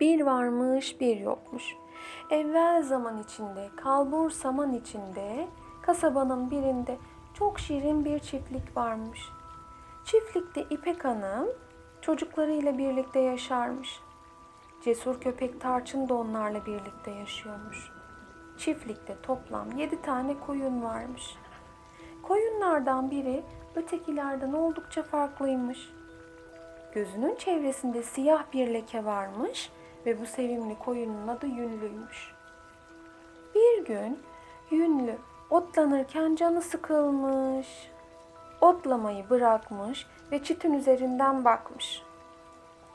Bir varmış bir yokmuş. Evvel zaman içinde, kalbur saman içinde, kasabanın birinde çok şirin bir çiftlik varmış. Çiftlikte İpek Hanım çocuklarıyla birlikte yaşarmış. Cesur köpek Tarçın da onlarla birlikte yaşıyormuş. Çiftlikte toplam yedi tane koyun varmış. Koyunlardan biri ötekilerden oldukça farklıymış. Gözünün çevresinde siyah bir leke varmış ve bu sevimli koyunun adı Yünlü'ymüş. Bir gün Yünlü otlanırken canı sıkılmış. Otlamayı bırakmış ve çitin üzerinden bakmış.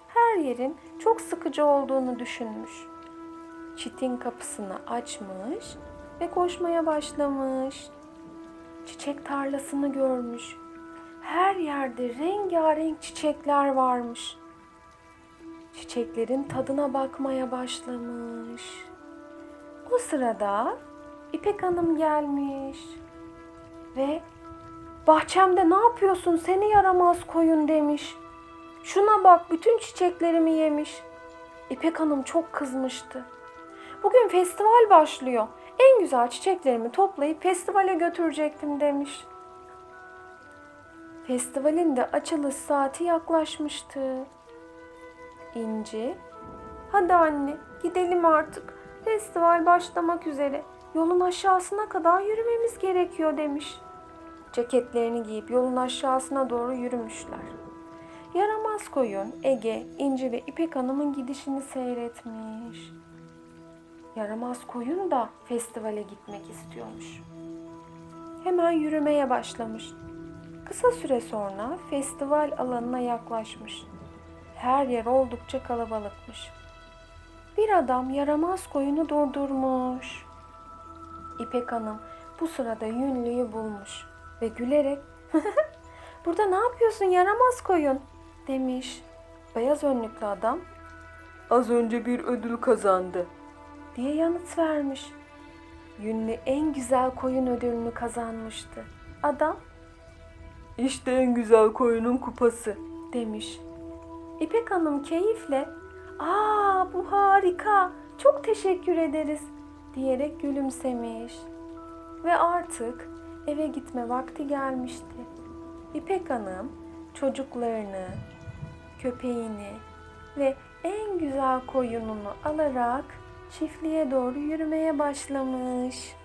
Her yerin çok sıkıcı olduğunu düşünmüş. Çitin kapısını açmış ve koşmaya başlamış. Çiçek tarlasını görmüş. Her yerde rengarenk çiçekler varmış. Çiçeklerin tadına bakmaya başlamış. O sırada İpek Hanım gelmiş ve bahçemde ne yapıyorsun seni yaramaz koyun demiş. Şuna bak bütün çiçeklerimi yemiş. İpek Hanım çok kızmıştı. Bugün festival başlıyor. En güzel çiçeklerimi toplayıp festivale götürecektim demiş. Festivalin de açılış saati yaklaşmıştı. İnci, hadi anne gidelim artık. Festival başlamak üzere. Yolun aşağısına kadar yürümemiz gerekiyor demiş. Ceketlerini giyip yolun aşağısına doğru yürümüşler. Yaramaz koyun Ege, İnci ve İpek Hanım'ın gidişini seyretmiş. Yaramaz koyun da festivale gitmek istiyormuş. Hemen yürümeye başlamış. Kısa süre sonra festival alanına yaklaşmış. Her yer oldukça kalabalıkmış. Bir adam yaramaz koyunu durdurmuş. İpek Hanım bu sırada yünlüyü bulmuş ve gülerek "Burada ne yapıyorsun yaramaz koyun?" demiş. Beyaz önlüklü adam Az önce bir ödül kazandı. diye yanıt vermiş. Yünlü en güzel koyun ödülünü kazanmıştı. Adam İşte en güzel koyunun kupası. demiş. İpek Hanım keyifle ''Aa bu harika, çok teşekkür ederiz.'' diyerek gülümsemiş. Ve artık eve gitme vakti gelmişti. İpek Hanım çocuklarını, köpeğini ve en güzel koyununu alarak çiftliğe doğru yürümeye başlamış.